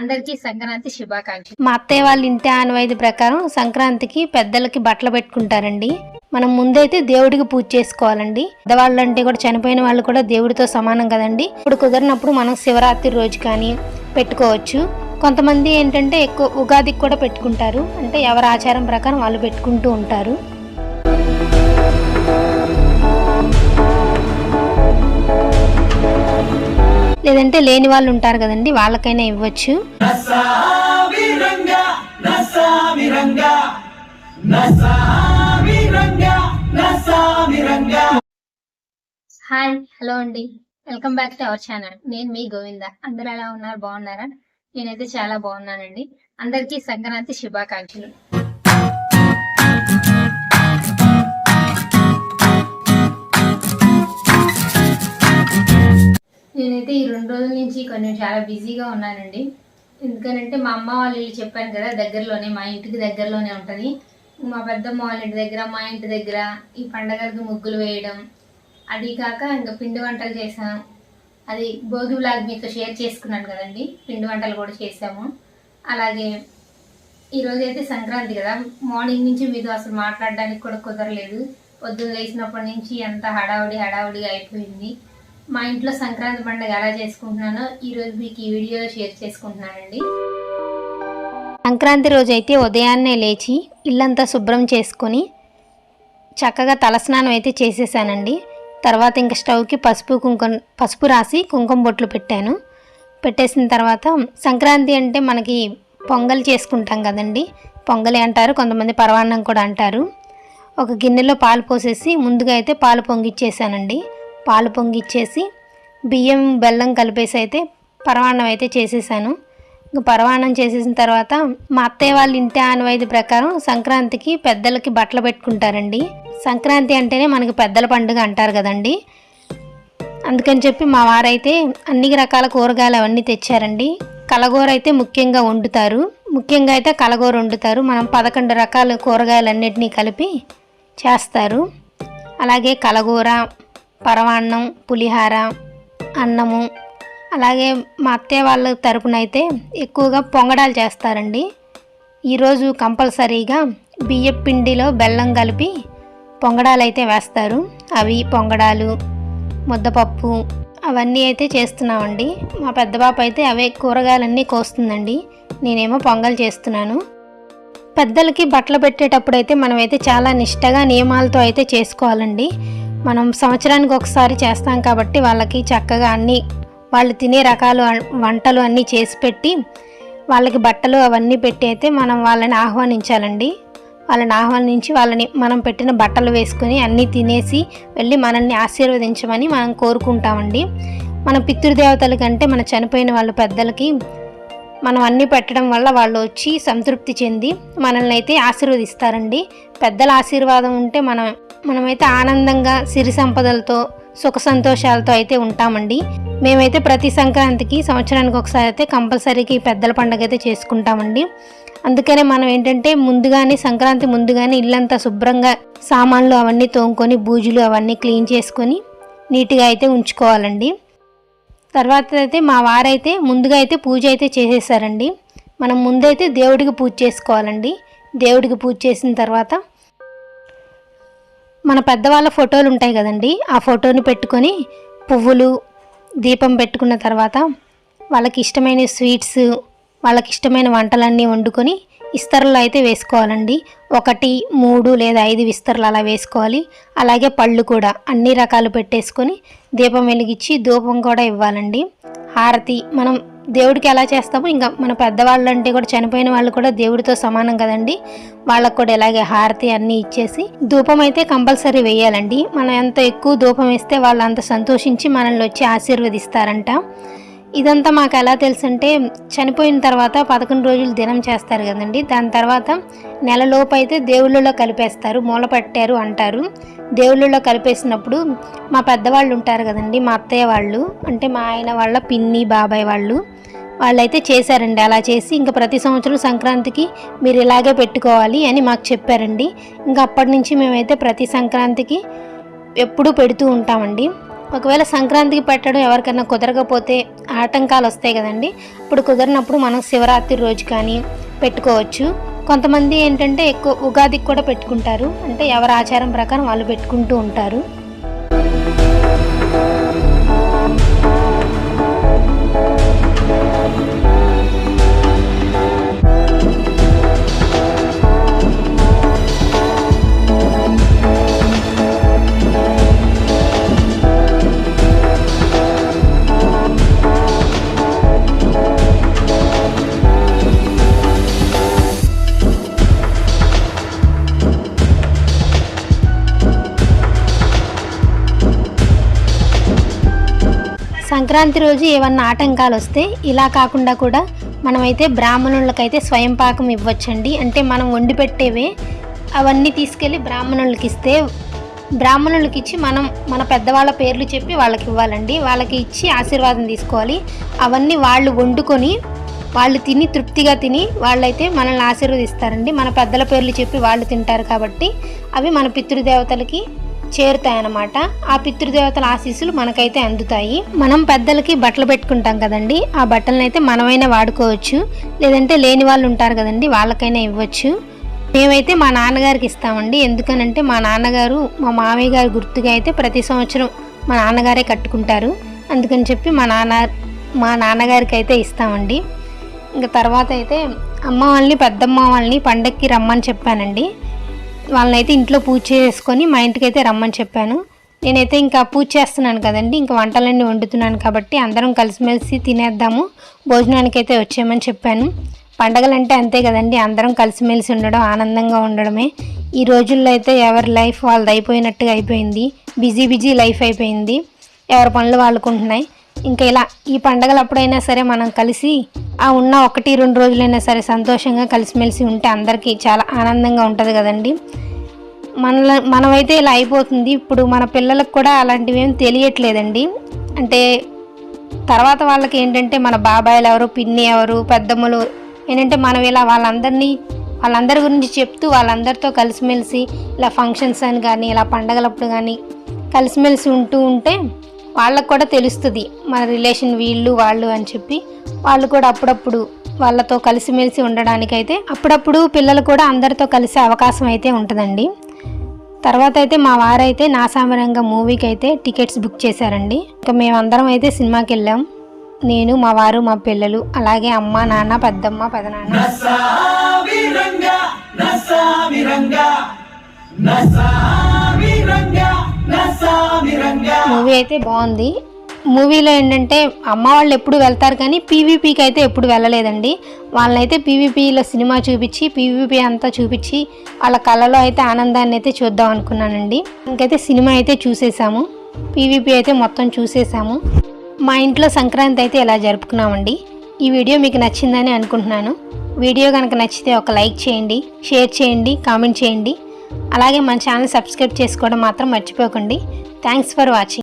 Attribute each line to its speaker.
Speaker 1: అందరికీ సంక్రాంతి శుభాకాంక్షలు.
Speaker 2: మా అత్తయ్య వాళ్ళ ఇంటి ఆనవాయితీ ప్రకారం సంక్రాంతికి పెద్దలకి బట్టలు పెట్టుకుంటారండి. మనం ముందైతే దేవుడికి పూజ చేసుకోవాలండి. పెద్దవాళ్ళు అంటే కూడా చనిపోయిన వాళ్ళు కూడా దేవుడితో సమానం కదండి. ఇప్పుడు కుదిరినప్పుడు మనం శివరాత్రి రోజు కానీ పెట్టుకోవచ్చు. కొంతమంది ఏంటంటే ఎక్కువ ఉగాదికి కూడా పెట్టుకుంటారు. అంటే ఎవరి ఆచారం ప్రకారం వాళ్ళు పెట్టుకుంటూ ఉంటారు. లేదంటే లేని వాళ్ళు ఉంటారు కదండి వాళ్ళకైనా ఇవ్వచ్చు.
Speaker 1: హాయ్ హలో అండి. Welcome back to our channel. నేను మీ గోవింద. అందరూ ఎలా ఉన్నారు? బాగున్నారా? నేనైతే చాలా బాగున్నానండి. అందరికీ సంక్రాంతి శుభాకాంక్షలు. అయితే ఈ రెండు రోజుల నుంచి కొంచెం చాలా బిజీగా ఉన్నానండి. ఎందుకనంటే మా అమ్మ వాళ్ళ ఇల్లు చెప్పాను కదా దగ్గరలోనే మా ఇంటికి దగ్గరలోనే ఉంటుంది. మా పెద్దమ్మ వాళ్ళ ఇంటి దగ్గర మా ఇంటి దగ్గర ఈ పండగలకి ముగ్గులు వేయడం అది కాక ఇంకా పిండి వంటలు చేసాం అది భోగి బ్లాగ్ మీతో షేర్ చేసుకున్నాను కదండి పిండి వంటలు కూడా చేసాము అలాగే ఈరోజు అయితే సంక్రాంతి కదా మార్నింగ్ నుంచి మీతో అసలు మాట్లాడడానికి కూడా కుదరలేదు. పొద్దున్న లేచినప్పటి నుంచి అంత హడావుడి హడావుడిగా అయిపోయింది. మా ఇంట్లో సంక్రాంతి పండుగ ఎలా చేసుకుంటున్నానో ఈరోజు మీకు ఈ వీడియోలో షేర్ చేసుకుంటున్నానండి.
Speaker 2: సంక్రాంతి రోజు అయితే ఉదయాన్నే లేచి ఇల్లంతా శుభ్రం చేసుకొని చక్కగా తలస్నానం అయితే చేసేసానండి. తర్వాత ఇంకా స్టవ్కి పసుపు కుంకుమ పసుపు రాసి కుంకుమ బొట్లు పెట్టాను. పెట్టేసిన తర్వాత సంక్రాంతి అంటే మనకి పొంగల్ చేసుకుంటాం కదండి. పొంగలి అంటారు కొంతమంది పర్వాన్నం కూడా అంటారు. ఒక గిన్నెలో పాలు పోసేసి ముందుగా అయితే పాలు పొంగిచ్చేసానండి. పాలు పొంగిచ్చేసి బియ్యం బెల్లం కలిపేసి అయితే పరమాన్నం అయితే చేసేసాను. ఇంకా పరవాన్నం చేసేసిన తర్వాత మా అత్తయ్య వాళ్ళ ఇంటి ఆనవాయితీ ప్రకారం సంక్రాంతికి పెద్దలకి బట్టలు పెట్టుకుంటారండి. సంక్రాంతి అంటేనే మనకి పెద్దల పండుగ అంటారు కదండి. అందుకని చెప్పి మా వారైతే అన్ని రకాల కూరగాయలు అవన్నీ తెచ్చారండి. కలగూర అయితే ముఖ్యంగా వండుతారు. ముఖ్యంగా అయితే కలగూర వండుతారు. మనం పదకొండు రకాల కూరగాయలన్నిటినీ కలిపి చేస్తారు. అలాగే కలగూర పరమాన్నం పులిహార అన్నము. అలాగే మా అత్తయ్య వాళ్ళ తరపున అయితే ఎక్కువగా పొంగడాలు చేస్తారండి. ఈరోజు కంపల్సరీగా బియ్యం పిండిలో బెల్లం కలిపి పొంగడాలు అయితే వేస్తారు. అవి పొంగడాలు ముద్దపప్పు అవన్నీ అయితే చేస్తున్నామండి. మా పెద్ద పాప అయితే అవే కూరగాయలన్నీ కోస్తుందండి. నేనేమో పొంగల్ చేస్తున్నాను. పెద్దలకి బట్టలు పెట్టేటప్పుడు అయితే మనమైతే చాలా నిష్టగా నియమాలతో అయితే చేసుకోవాలండి. మనం సంవత్సరానికి ఒకసారి చేస్తాం కాబట్టి వాళ్ళకి చక్కగా అన్నీ వాళ్ళు తినే రకాలు వంటలు అన్నీ చేసి పెట్టి వాళ్ళకి బట్టలు అవన్నీ పెట్టి అయితే మనం వాళ్ళని ఆహ్వానించాలండి. వాళ్ళని ఆహ్వానించి వాళ్ళని మనం పెట్టిన బట్టలు వేసుకొని అన్నీ తినేసి వెళ్ళి మనల్ని ఆశీర్వదించమని మనం కోరుకుంటామండి. మన పితృదేవతల కంటే మన చనిపోయిన వాళ్ళ పెద్దలకి మనం అన్నీ పెట్టడం వల్ల వాళ్ళు వచ్చి సంతృప్తి చెంది మనల్ని అయితే ఆశీర్వదిస్తారండి. పెద్దల ఆశీర్వాదం ఉంటే మనం మనమైతే ఆనందంగా సిరి సంపదలతో సుఖ సంతోషాలతో అయితే ఉంటామండి. మేమైతే ప్రతి సంక్రాంతికి సంవత్సరానికి ఒకసారి అయితే కంపల్సరీకి పెద్దల పండుగ అయితే చేసుకుంటామండి. అందుకనే మనం ఏంటంటే ముందుగానే సంక్రాంతి ముందుగానే ఇల్లంతా శుభ్రంగా సామాన్లు అవన్నీ తోముకొని బూజులు అవన్నీ క్లీన్ చేసుకొని నీట్గా అయితే ఉంచుకోవాలండి. తర్వాత అయితే మా వారైతే ముందుగా అయితే పూజ అయితే చేసేసారండి. మనం ముందైతే దేవుడికి పూజ చేసుకోవాలండి. దేవుడికి పూజ చేసిన తర్వాత మన పెద్దవాళ్ళ ఫోటోలు ఉంటాయి కదండి. ఆ ఫోటోని పెట్టుకొని పువ్వులు దీపం పెట్టుకున్న తర్వాత వాళ్ళకి ఇష్టమైన స్వీట్స్ వాళ్ళకి ఇష్టమైన వంటలన్నీ వండుకొని ఇస్తరులు అయితే వేసుకోవాలండి. ఒకటి మూడు లేదా ఐదు విస్తరులు అలా వేసుకోవాలి. అలాగే పళ్ళు కూడా అన్ని రకాలు పెట్టేసుకొని దీపం వెలిగించి ధూపం కూడా ఇవ్వాలండి. హారతి మనం దేవుడికి ఎలా చేస్తామో ఇంకా మన పెద్దవాళ్ళు అంటే కూడా చనిపోయిన వాళ్ళు కూడా దేవుడితో సమానం కదండి. వాళ్ళకు కూడా ఇలాగే హారతి అన్నీ ఇచ్చేసి ధూపం అయితే కంపల్సరీ వేయాలండి. మనం ఎంత ఎక్కువ ధూపం వేస్తే వాళ్ళు అంత సంతోషించి మనల్ని వచ్చి ఆశీర్వదిస్తారంట. ఇదంతా మాకు ఎలా తెలుసు అంటే చనిపోయిన తర్వాత పదకొండు రోజులు దినం చేస్తారు కదండి. దాని తర్వాత నెలలోపు అయితే దేవుళ్ళలో కలిపేస్తారు మూల పట్టారు అంటారు. దేవుళ్ళలో కలిపేసినప్పుడు మా పెద్దవాళ్ళు ఉంటారు కదండి మా అత్తయ్య వాళ్ళు అంటే మా ఆయన వాళ్ళ పిన్ని బాబాయ్ వాళ్ళు వాళ్ళైతే చేశారండి. అలా చేసి ఇంకా ప్రతి సంవత్సరం సంక్రాంతికి మీరు ఇలాగే పెట్టుకోవాలి అని మాకు చెప్పారండి. ఇంకా అప్పటి నుంచి మేమైతే ప్రతి సంక్రాంతికి ఎప్పుడూ పెడుతూ ఉంటామండి. ఒకవేళ సంక్రాంతికి పెట్టడం ఎవరికైనా కుదరకపోతే ఆటంకాలు వస్తాయి కదండి. ఇప్పుడు కుదరినప్పుడు మనం శివరాత్రి రోజు కానీ పెట్టుకోవచ్చు. కొంతమంది ఏంటంటే ఎక్కువ ఉగాదికి కూడా పెట్టుకుంటారు. అంటే ఎవరి ఆచారం ప్రకారం వాళ్ళు పెట్టుకుంటూ ఉంటారు. సంక్రాంతి రోజు ఏమన్నా ఆటంకాలు వస్తే ఇలా కాకుండా కూడా మనమైతే బ్రాహ్మణులకైతే స్వయం పాకం ఇవ్వచ్చండి. అంటే మనం వండి పెట్టేవే అవన్నీ తీసుకెళ్ళి బ్రాహ్మణులకి ఇస్తే బ్రాహ్మణులకి ఇచ్చి మనం మన పెద్దవాళ్ళ పేర్లు చెప్పి వాళ్ళకి ఇవ్వాలండి. వాళ్ళకి ఇచ్చి ఆశీర్వాదం తీసుకోవాలి. అవన్నీ వాళ్ళు వండుకొని వాళ్ళు తిని తృప్తిగా తిని వాళ్ళైతే మనల్ని ఆశీర్వదిస్తారండి. మన పెద్దల పేర్లు చెప్పి వాళ్ళు తింటారు కాబట్టి అవి మన పితృదేవతలకి చేరుతాయన్నమాట. ఆ పితృదేవతల ఆశీస్సులు మనకైతే అందుతాయి. మనం పెద్దలకి బట్టలు పెట్టుకుంటాం కదండి. ఆ బట్టలను అయితే మనమైనా వాడుకోవచ్చు. లేదంటే లేని వాళ్ళు ఉంటారు కదండి వాళ్ళకైనా ఇవ్వచ్చు. మేమైతే మా నాన్నగారికి ఇస్తామండి. ఎందుకనంటే మా నాన్నగారు మా మామయ్య గారి గుర్తుగా అయితే ప్రతి సంవత్సరం మా నాన్నగారే కట్టుకుంటారు. అందుకని చెప్పి మా నాన్న మా నాన్నగారికి అయితే ఇస్తామండి. ఇంకా తర్వాత అయితే అమ్మ వాళ్ళని పెద్దమ్మ వాళ్ళని పండక్కి రమ్మని చెప్పానండి. వాళ్ళనైతే ఇంట్లో పూజ చేసుకొని మా ఇంటికైతే రమ్మని చెప్పాను. నేనైతే ఇంకా పూజ చేస్తున్నాను కదండి ఇంకా వంటలన్నీ వండుతున్నాను కాబట్టి అందరం కలిసిమెలిసి తినేద్దాము భోజనానికి అయితే వచ్చేయమని చెప్పాను. పండగలంటే అంతే కదండి అందరం కలిసిమెలిసి ఉండడం ఆనందంగా ఉండడమే. ఈ రోజుల్లో అయితే ఎవరి లైఫ్ వాళ్ళది అయిపోయినట్టుగా అయిపోయింది బిజీ బిజీ లైఫ్ అయిపోయింది. ఎవరి పనులు వాళ్ళకుంటున్నాయి. ఇంకా ఇలా ఈ పండగలప్పుడైనా సరే మనం కలిసి ఆ ఉన్న ఒకటి రెండు రోజులైనా సరే సంతోషంగా కలిసిమెలిసి ఉంటే అందరికీ చాలా ఆనందంగా ఉంటుంది కదండి. మన మనమైతే ఇలా అయిపోతుంది. ఇప్పుడు మన పిల్లలకు కూడా అలాంటివి ఏం తెలియట్లేదండి. అంటే తర్వాత వాళ్ళకి ఏంటంటే మన బాబాయిలు ఎవరు పిన్ని ఎవరు పెద్దమ్మలు ఏంటంటే మనం ఇలా వాళ్ళందరినీ వాళ్ళందరి గురించి చెప్తూ వాళ్ళందరితో కలిసిమెలిసి ఇలా ఫంక్షన్స్ అని కానీ ఇలా పండగలప్పుడు కానీ కలిసిమెలిసి ఉంటూ ఉంటే వాళ్ళకు కూడా తెలుస్తుంది. మన రిలేషన్ వీళ్ళు వాళ్ళు అని చెప్పి వాళ్ళు కూడా అప్పుడప్పుడు వాళ్ళతో కలిసిమెలిసి ఉండడానికైతే అప్పుడప్పుడు పిల్లలు కూడా అందరితో కలిసే అవకాశం అయితే ఉంటుందండి. తర్వాత అయితే మా వారైతే నా సామరంగ మూవీకి అయితే టికెట్స్ బుక్ చేశారండి. ఇంకా మేమందరం అయితే సినిమాకి వెళ్ళాం నేను మా వారు మా పిల్లలు అలాగే అమ్మ నాన్న పెద్దమ్మ పెదనాన్న. మూవీ అయితే బాగుంది. మూవీలో ఏంటంటే అమ్మ వాళ్ళు ఎప్పుడు వెళ్తారు కానీ పీవీపీకి అయితే ఎప్పుడు వెళ్ళలేదండి. వాళ్ళనైతే పీవీపీలో సినిమా చూపించి పీవీపీ అంతా చూపించి వాళ్ళ కళలో అయితే ఆనందాన్ని అయితే చూద్దాం అనుకున్నానండి. ఇంకైతే సినిమా అయితే చూసేసాము. పీవీపీ అయితే మొత్తం చూసేసాము. మా ఇంట్లో సంక్రాంతి అయితే ఇలా జరుపుకున్నామండి? ఈ వీడియో మీకు నచ్చిందని అనుకుంటున్నాను. వీడియో కనుక నచ్చితే ఒక లైక్ చేయండి షేర్ చేయండి కామెంట్ చేయండి. అలాగే మన ఛానల్ సబ్స్క్రైబ్ చేసుకోవడం మాత్రం మర్చిపోకండి. Thanks for watching